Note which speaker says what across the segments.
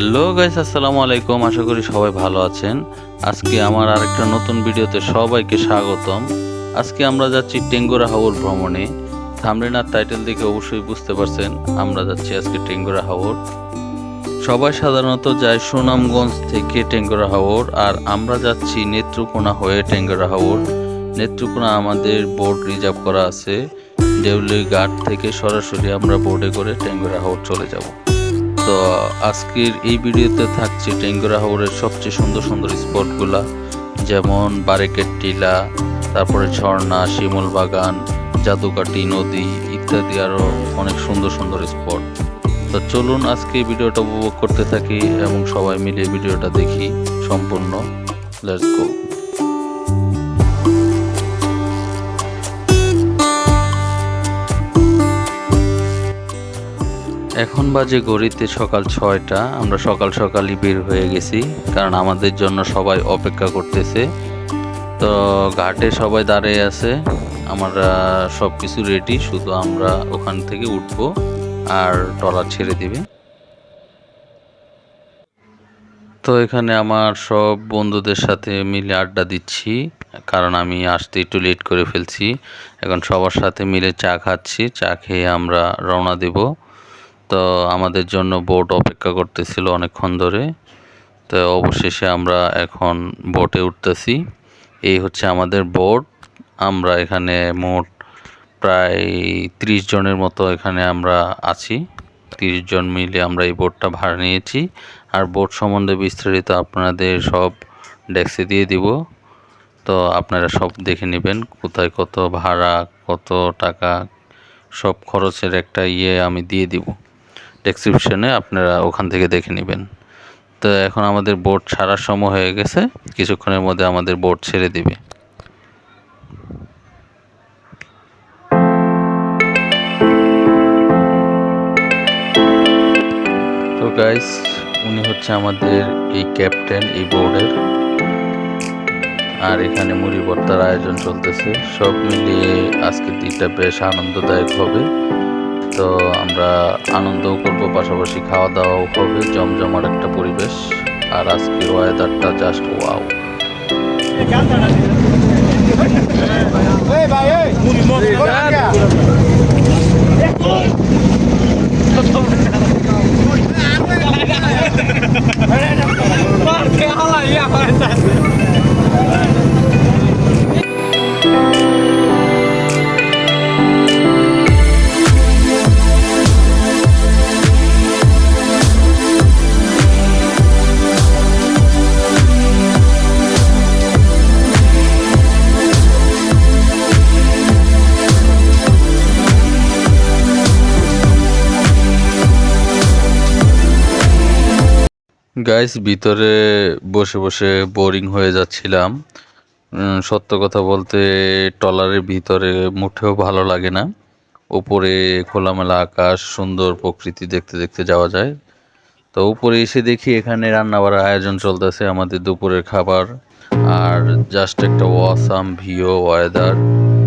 Speaker 1: Hello guys আসসালামু আলাইকুম। আশা করি সবাই ভালো আছেন। আজকে আমার আরেকটা নতুন ভিডিওতে সবাইকে স্বাগতম। আজকে আমরা যাচ্ছি টেঙ্গুরা হাওর ভ্রমণে। থামরেন আর টাইটেল দেখে অবশ্যই বুঝতে পারছেন, আমরা যাচ্ছি আজকে টেঙ্গুরা হাওর। সবাই সাধারণত যায় সুনামগঞ্জ থেকে টেঙ্গুরা হাওর, আর আমরা যাচ্ছি নেত্রকোনা হয়ে টেঙ্গুরা হাওর। নেত্রকোনা আমাদের বোর্ড রিজার্ভ করা আছে। দেউলি ঘাট থেকে সরাসরি আমরা বোর্ডে করে টেঙ্গুরা হাওর চলে যাব। তো আজকের এই ভিডিওতে থাকছে টেঙ্গুরা হাওরের সবচেয়ে সুন্দর সুন্দর স্পটগুলা, যেমন বারেকের টিলা, তারপরে ঝর্ণা, শিমুল বাগান জাদুকাটি নদী ইত্যাদি আরও অনেক সুন্দর সুন্দর স্পট। তো চলুন আজকে ভিডিওটা উপভোগ করতে থাকি এবং সবাই মিলে ভিডিওটা দেখি সম্পূর্ণ। লেটস গো এখন বাজে গড়িতে সকাল ছয়টা, আমরা সকাল সকালই বের হয়ে গেছি, কারণ আমাদের জন্য সবাই অপেক্ষা করতেছে। তো ঘাটে সবাই দাঁড়িয়ে আছে, আমরা সব কিছু রেডি শুধু আমরা ওখান থেকে উঠবো আর ট্রলার ছেড়ে দিবে। তো এখানে আমার সব বন্ধুদের সাথে মিলে আড্ডা দিচ্ছি, কারণ আমি আসতে একটু লেট করে ফেলছি। এখন সবার সাথে মিলে চা খাচ্ছি, চা খেয়ে আমরা রওনা দেব। তো আমাদের জন্য বোট অপেক্ষা করতেছিল অনেকক্ষণ ধরে। তো অবশেষে আমরা এখন বোটে উঠতেছি। এই হচ্ছে আমাদের বোট আমরা এখানে মোট প্রায় ত্রিশ জনের মতো এখানে আমরা আছি। তিরিশ জন মিলে আমরা এই বোটটা ভাড়া নিয়েছি। আর বোট সম্বন্ধে বিস্তারিত আপনাদের সব ডেস্কে দিয়ে দিব। তো আপনারা সব দেখে নেবেন কোথায় কত ভাড়া, কত টাকা, সব খরচের একটা ইয়ে আমি দিয়ে দিব। ডেসক্রিপশনে আপনারা ওখান থেকে দেখে নেবেন। তো এখন আমাদের বোট ছাড়ার সময় হয়ে গেছে, কিছুক্ষণের মধ্যে আমাদের বোট ছেড়ে দিবে। তো গাইস উনি হচ্ছে আমাদের এই ক্যাপ্টেন এই বোর্ডের আর এখানে মুড়ি ভর্তার আয়োজন চলতেছে। সব মিলিয়ে আজকের দিনটা বেশ আনন্দদায়ক হবে। তো আমরা আনন্দও করব পাশাপাশি খাওয়া দাওয়াও হবে জমজমার একটা পরিবেশ। আর আজকে ওয়েদারটা জাস্ট ওয়াও গাইস ভিতরে বসে বসে বোরিং হয়ে যাচ্ছিলাম। সত্য কথা বলতে ট্রলারের ভিতরে মুঠেও ভালো লাগে না। উপরে খোলামেলা আকাশ, সুন্দর প্রকৃতি দেখতে দেখতে যাওয়া যায়। তো উপরে এসে দেখি এখানে রান্না বাড়ার আয়োজন চলতেছে, আমাদের দুপুরের খাবার। আর জাস্ট একটা ওয়াসাম ভিও ওয়েদার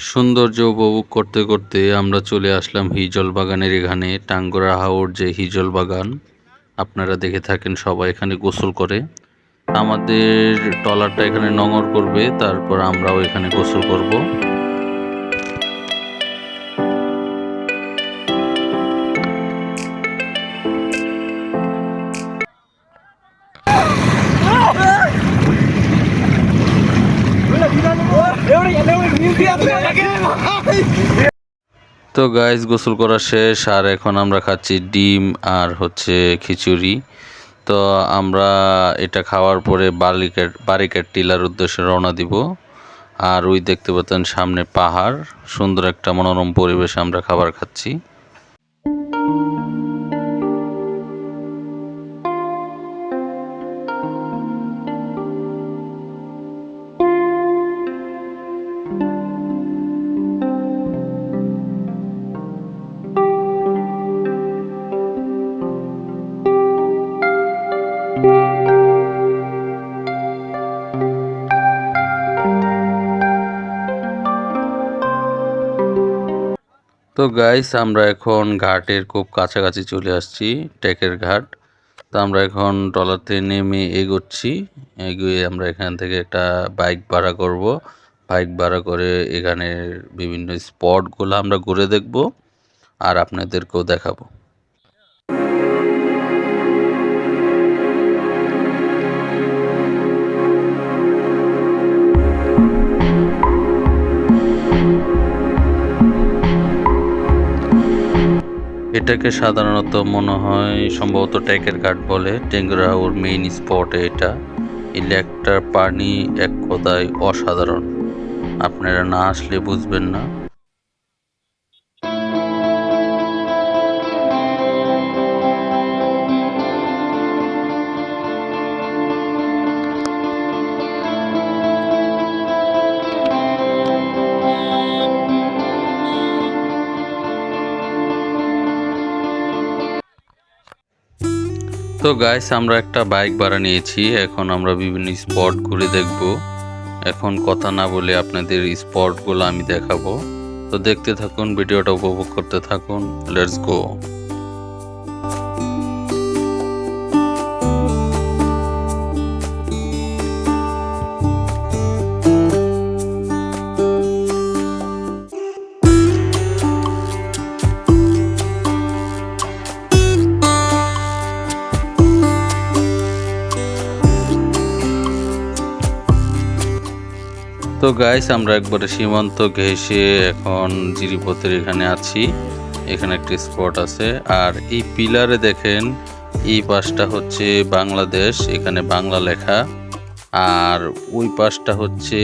Speaker 1: সৌন্দর্য উপভোগ করতে করতে আমরা চলে আসলাম হিজল বাগানের এখানে। টাঙ্গরা হাওর যে হিজল বাগান আপনারা দেখে থাকেন সবাই এখানে গোসল করে। আমাদের ট্রলারটা এখানে নোঙর করবে, তারপর আমরাও এখানে গোসল করব। তো গাইস গোসল করা শেষ, আর এখন আমরা খাচ্ছি ডিম আর হচ্ছে খিচুড়ি। তো আমরা এটা খাওয়ার পরে বালিকেট বারিকেট টিলার উদ্দেশ্যে রওনা দিব। আর ওই দেখতে পাচ্ছেন সামনে পাহাড়, সুন্দর একটা মনোরম পরিবেশে আমরা খাবার খাচ্ছি। তো গাইস আমরা এখন ঘাটের খুব কাছাকাছি চলে আসছি, টেকের ঘাট। তো আমরা এখন ট্রলারতে নেমে এগোচ্ছি, এগিয়ে আমরা এখান থেকে একটা বাইক ভাড়া করব। বাইক ভাড়া করে এখানের বিভিন্ন স্পটগুলো আমরা ঘুরে দেখব, আর আপনাদেরকেও দেখাবো। এটাকে সাধারণত মনে হয় সম্ভবত ট্যাকের ঘাট বলে। টেঙ্গরাউর মেইন স্পট এটা। এই পানি এক কথায় অসাধারণ। আপনারা না আসলে বুঝবেন না। তো গাইস আমরা একটা বাইক ভাড়া নিয়েছি। এখন আমরা বিভিন্ন স্পট ঘুরে দেখব। এখন কথা না বলে আপনাদের স্পটগুলো আমি দেখাবো। তো দেখতে থাকুন, ভিডিওটা উপভোগ করতে থাকুন। লেটস গো তো গাইস আমরা একবারে সীমান্ত ঘেঁষে এখন জিরিপথের এখানে আছি। এখানে একটি স্পট আছে। আর এই পিলারে দেখেন, এই পাশটা হচ্ছে বাংলাদেশ, এখানে বাংলা লেখা। আর ওই পাশটা হচ্ছে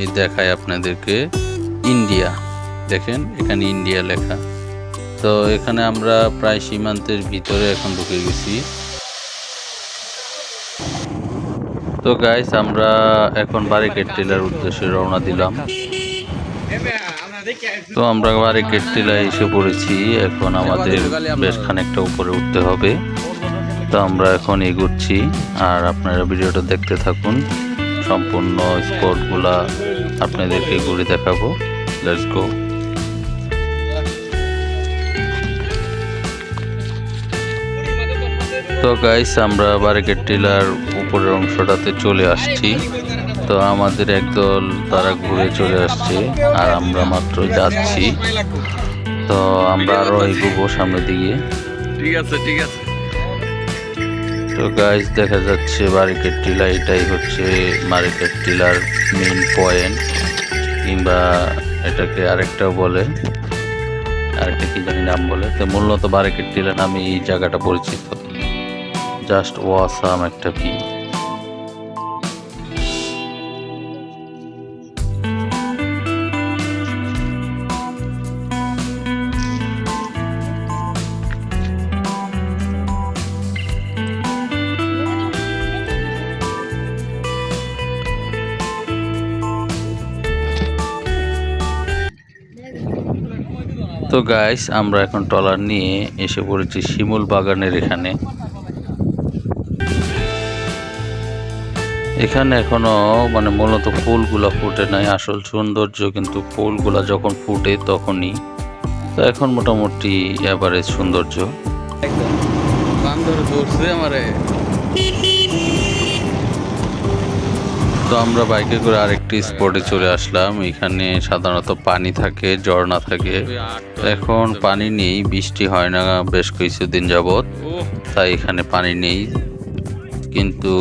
Speaker 1: এই দেখায় আপনাদেরকে, ইন্ডিয়া। দেখেন, এখানে ইন্ডিয়া লেখা। তো এখানে আমরা প্রায় সীমান্তের ভিতরে এখন ঢুকে গেছি। তো গাইস আমরা এখন বারিকেড টিলার উদ্দেশ্যে রওনা দিলাম। তো আমরা বারিকেড টিলায় এসে পড়েছি। এখন আমাদের বেশ খানিকটা উপরে উঠতে হবে। তো আমরা এখন এগোচ্ছি। আর আপনারা ভিডিওটা দেখতে থাকুন। সম্পূর্ণ স্পটগুলা আপনাদেরকে ঘুরে দেখাবো। লেটস গো তো গাইস আমরা বারিকেড টিলার উপরের অংশটাতে চলে আসছি। তো আমাদের একদল তারা ঘুরে চলে আসছে আর আমরা মাত্র যাচ্ছি। তো আমরা আরও এগোবো সামনের দিকে।
Speaker 2: ঠিক আছে ঠিক আছে।
Speaker 1: তো গাইস দেখা যাচ্ছে বারিকেড টিলা এটাই হচ্ছে বারিকেড টিলার মেইন পয়েন্ট কিংবা এটাকে আরেকটাও বলে আরেকটা কি জানি নাম বলে। তো মূলত বারিকেড টিলা নামে এই জায়গাটা পরিচিত। জাস্ট ওয়াসাম একটা ভিউ তো গাইস আমরা এখন ট্রলার নিয়ে এসে পড়েছি শিমুল বাগানের এখানে। এখানে এখনও মানে মূলত ফুলগুলা ফুটে নাই। আসল সৌন্দর্য কিন্তু ফুলগুলা যখন ফুটে তখনই। তো এখন মোটামুটি এভারেজ সৌন্দর্য। তো আমরা বাইকে করে আরেকটি স্পটে চলে আসলাম। এখানে সাধারণত পানি থাকে ঝর্ণা থাকে। এখন পানি নেই বৃষ্টি হয় না বেশ কিছুদিন যাবত
Speaker 2: ও
Speaker 1: তাই এখানে পানি নেই। কিন্তু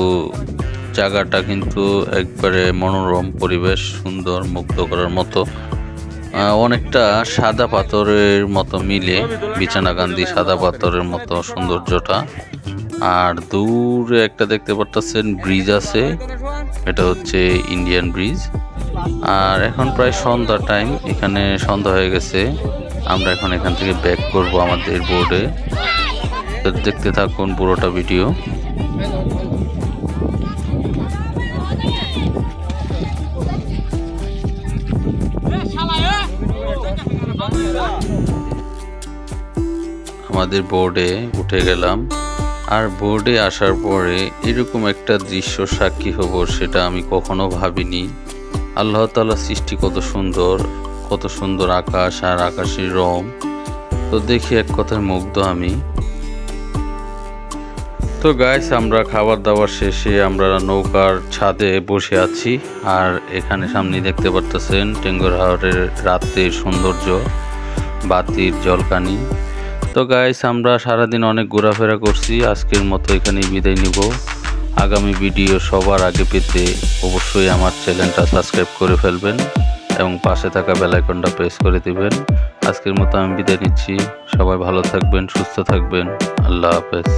Speaker 1: জায়গাটা কিন্তু একবারে মনোরম, পরিবেশ সুন্দর, মুগ্ধ করার মতো। অনেকটা সাদা পাথরের মতো মিলে বিছানা বিছানাকান্দি সাদা পাথরের মতো সৌন্দর্যটা। আর দূরে একটা দেখতে পারতেছেন ব্রিজ আছে, এটা হচ্ছে ইন্ডিয়ান ব্রিজ। আর এখন প্রায় সন্ধ্যা টাইম, এখানে সন্ধ্যা হয়ে গেছে। আমরা এখন এখান থেকে ব্যাক করব আমাদের বোর্ডে। দেখতে থাকুন পুরোটা ভিডিও। আমাদের বোর্ডে উঠে গেলাম। আর বোর্ডে আসার পরে এরকম একটা দৃশ্য সাক্ষী হব সেটা আমি কখনো ভাবিনি। আল্লাহ তালা সৃষ্টি কত সুন্দর কত সুন্দর আকাশ আর আকাশের রং। তো দেখি এক কথায় মুগ্ধ আমি। তো গাইস আমরা খাবার দাবার শেষে আমরা নৌকার ছাদে বসে আছি। আর এখানে সামনে দেখতে পারতেছেন টেঙ্গর হাওরের রাতের সৌন্দর্য, বাতির জলকানি। তো গাইস আমরা সারাদিন অনেক ঘোরাফেরা করছি। আজকের মতো এখানেই বিদায় নিব। আগামী ভিডিও সবার আগে পেতে অবশ্যই আমার চ্যানেলটা সাবস্ক্রাইব করে ফেলবেন এবং পাশে থাকা বেলাইকনটা প্রেস করে দিবেন। আজকের মতো আমি বিদায় নিচ্ছি। সবাই ভালো থাকবেন, সুস্থ থাকবেন। আল্লাহ হাফেজ।